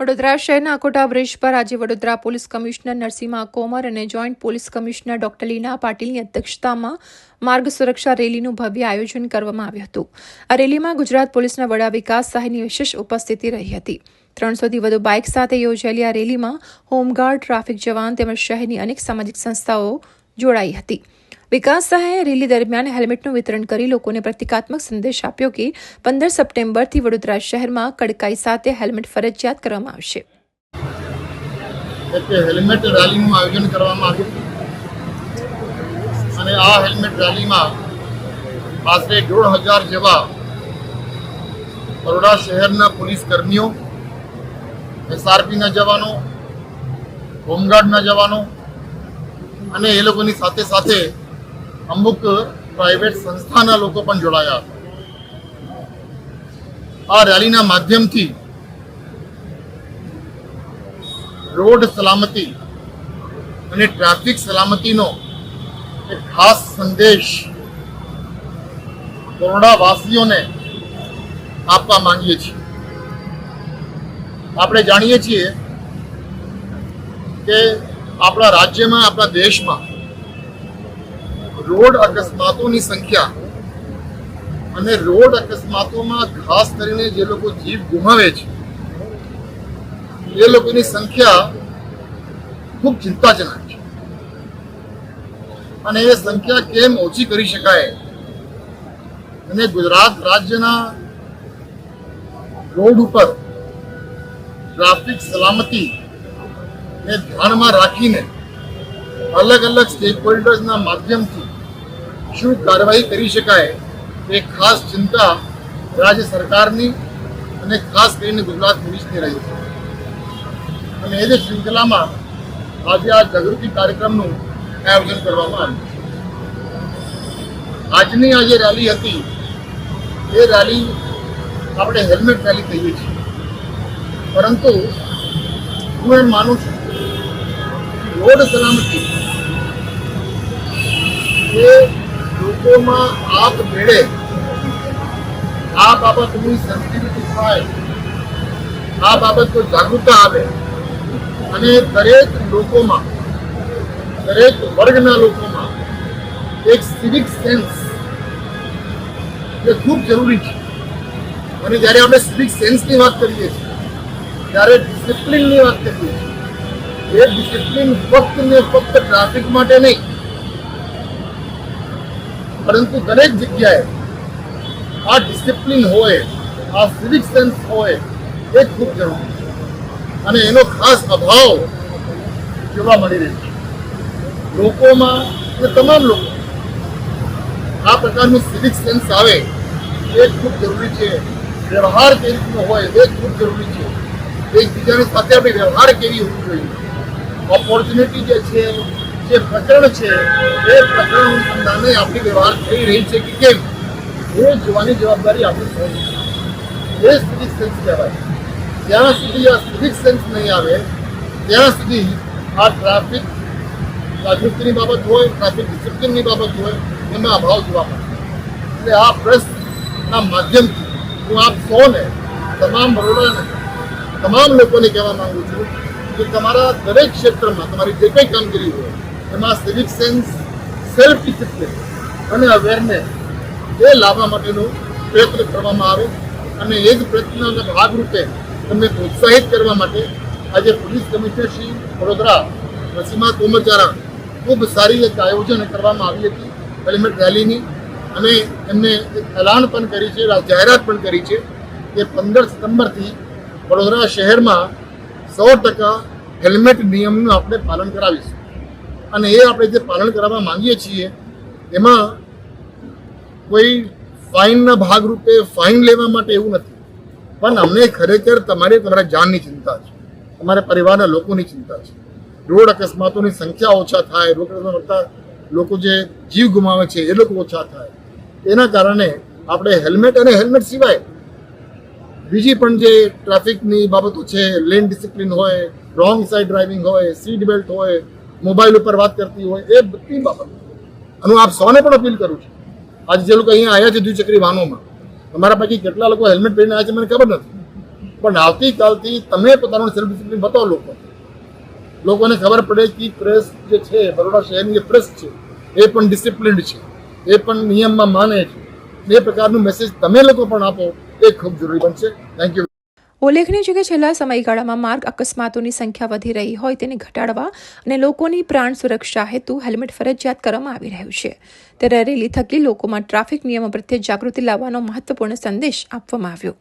વડોદરા શહેરના આકોટા બ્રિજ પર આજે વડોદરા પોલીસ કમિશનર નરસિંહા કોમર અને joint police commissioner doctor Leena પાટીલની અધ્યક્ષતામાં માર્ગ સુરક્ષા રેલીનું ભવ્ય આયોજન કરવામાં આવ્યું હતું. આ રેલીમાં ગુજરાત પોલીસના વડા વિકાસ સહાયની વિશેષ ઉપસ્થિતિ રહી હતી. ત્રણસોથી વધુ બાઇક સાથે યોજાયેલી આ રેલીમાં હોમગાર્ડ, ટ્રાફિક જવાન તેમજ શહેરની અનેક સામાજિક સંસ્થાઓ જોડાઈ હતી. વિકાસ સહાયે રેલી દરમિયાન હેલ્મેટનું વિતરણ કરી લોકોને પ્રતિકાત્મક સંદેશ આપ્યો કે પંદર સપ્ટેમ્બરથી વડોદરા શહેરમાં કડકાઈ સાથે હેલ્મેટ ફરજિયાત કરવામાં આવશે. હેલ્મેટ રેલીનું આયોજન કરવામાં આવ્યું. અને આ હેલ્મેટ રેલીમાં આશરે દોઢ હજાર જેવા બરોડા શહેરના પોલીસ કર્મીઓ, એસઆરપીના જવાનો, હોમગાર્ડના જવાનો અને એ લોકોની સાથે સાથે અમુક પ્રાઇવેટ સંસ્થાના લોકો પણ જોડાયા હતા. આ રેલીના માધ્યમથી રોડ સલામતી અને ટ્રાફિક સલામતીનો એક ખાસ સંદેશ બરોડાવાસીઓને આપવા માંગીએ છીએ. આપણે જાણીએ છીએ કે આપણા રાજ્યમાં, આપણા દેશમાં રોડ અકસ્માતોની સંખ્યા અને રોડ અકસ્માતોમાં ખાસ કરીને જે લોકો જીવ ગુમાવે છે, એ લોકોની સંખ્યા ખૂબ ચિંતાજનક છે. અને એ સંખ્યા કેમ ઓછી કરી શકાય? અને ગુજરાત રાજ્યના રોડ ઉપર ટ્રાફિક સલામતી ને ધ્યાનમાં રાખીને અલગ અલગ સ્ટેક હોલ્ડર્સના માધ્યમથી શું કાર્યવાહી કરી શકાય એ ખાસ ચિંતા રાજ્ય સરકારની અને ખાસ કરીને ગુજરાત પોલીસની રહી છે. અને એ જ શૃંખલામાં આજે આ જાગૃતિ કાર્યક્રમનું આયોજન કરવામાં આવ્યું આજની આ જે રેલી હતી, એ રેલી આપણે હેલ્મેટ રેલી કહીએ છીએ. પરંતુ હું એમ માનું છું રોડ સલામતી એ લોકોમાં આપ મેળે. આ બાબતની સેન્સિટિવિટી થાય. આ બાબત પર જાગૃતતા આવે. અને દરેક લોકોમાં, દરેક વર્ગના લોકોમાં એક સિવિક સેન્સ એ ખૂબ જરૂરી છે. અને જ્યારે આપણે સિવિક સેન્સની વાત કરીએ છીએ, ત્યારે ડિસિપ્લિનની વાત કરીએ છીએ, એ ડિસિપ્લિન ફક્ત ને ફક્ત ટ્રાફિક માટે નહીં પરંતુ દરેક જગ્યાએ આ ડિસિપ્લિન હોય, આ સિવિક સેન્સ હોય, એ ખૂબ જરૂરી છે. અને એનો ખાસ અભાવ જોવા મળી રહ્યો છે. લોકોમાં, અને તમામ લોકો, આ પ્રકારનું સિવિક સેન્સ આવે, એ ખૂબ જરૂરી છે. વ્યવહાર કેવી રીતનો હોય, એ ખૂબ જરૂરી છે. એકબીજાની સાથે આપણે વ્યવહાર કેવી હોવી જોઈએ? ઓપોર્ચ્યુનિટી જે છે જે પ્રકરણ છે, એ પ્રકરણ અનુસંધાને આપણી વ્યવહાર થઈ રહી છે કે કેમ? એ જોવાની જવાબદારી આપણી સૌ છે. એ સિવિક સેન્સ કહેવાય. જ્યાં સુધી આ સિવિક સેન્સ નહીં આવે, ત્યાં સુધી આ ટ્રાફિક જાગૃતિની બાબત હોય ટ્રાફિક ડિસિપ્લિનની બાબત હોય, એમાં અભાવ જોવા મળે. એટલે આ પ્રેસના માધ્યમથી હું આપ સૌને, તમામ બરોડાને, તમામ લોકોને કહેવા માગું છું કે તમારા દરેક ક્ષેત્રમાં તમારી જે કંઈ કામગીરી હોય એમાં સિવિક સેન્સ સેલ્ફ ડિસિપ્લિન અને અવેરનેસ એ લાવવા માટેનો પ્રયત્ન કરવામાં આવે અને એ જ પ્રયત્નના ભાગરૂપે તમને પ્રોત્સાહિત કરવા માટે આજે પોલીસ કમિશનર શ્રી વડોદરા નસીમા તોમર દ્વારા ખૂબ સારી એક આયોજન કરવામાં આવી હતી હેલ્મેટ રેલીની અને એમને એક એલાન પણ કરી છે જાહેરાત પણ કરી છે કે પંદર સપ્ટેમ્બરથી વડોદરા શહેરમાં સો ટકા હેલ્મેટ નિયમનું આપણે પાલન કરાવીશું. અને એ આપણે જે પાલન કરાવવા માંગીએ છીએ, એમાં કોઈ ફાઇનના ભાગરૂપે ફાઇન લેવા માટે એવું નથી. પણ અમને ખરેખર તમારી, તમારા જાનની ચિંતા છે. તમારા પરિવારના લોકોની ચિંતા છે. રોડ અકસ્માતોની સંખ્યા ઓછા થાય, રોડ અકસ્માત કરતા લોકો જે જીવ ગુમાવે છે, એ લોકો ઓછા થાય. એના કારણે આપણે હેલ્મેટ અને હેલ્મેટ સિવાય બીજી પણ જે ટ્રાફિકની બાબતો છે, લેન ડિસિપ્લિન હોય, રોંગ સાઈડ ડ્રાઇવિંગ હોય, સીટ બેલ્ટ હોય મોબાઈલ ઉપર વાત કરતી હોય એ બધી બાબત. અને આપ સૌને પણ અપીલ કરું છું. આજે જે લોકો અહીંયા આવ્યા છે દ્વિચક્રી વાહનોમાં તમારા પૈકી કેટલા લોકો હેલ્મેટ પહેરીને આવ્યા છે મને ખબર નથી. પણ આવતીકાલથી તમે પોતાનું સેલ્ફ ડિસિપ્લિન બતાવો લોકો. લોકોને ખબર પડે કે પ્રેસ જે છે, બરોડા શહેરની જે પ્રેસ છે, એ પણ ડિસિપ્લિન્ડ છે, એ પણ નિયમમાં માને છે. એ પ્રકારનું મેસેજ તમે લોકો પણ આપો, એ ખૂબ જરૂરી બનશે. થેન્ક યુ ઉલ્લેખનીય છે કે છેલ્લા સમયગાળામાં માર્ગ અકસ્માતોની સંખ્યા વધી રહી હોય તેને ઘટાડવા અને લોકોની પ્રાણ સુરક્ષા હેતુ હેલ્મેટ ફરજિયાત કરવામાં આવી રહ્યું છે. ત્યારે રેલી થકી લોકોમાં ટ્રાફિક નિયમો પ્રત્યે જાગૃતિ લાવવાનો મહત્વપૂર્ણ સંદેશ આપવામાં આવ્યો.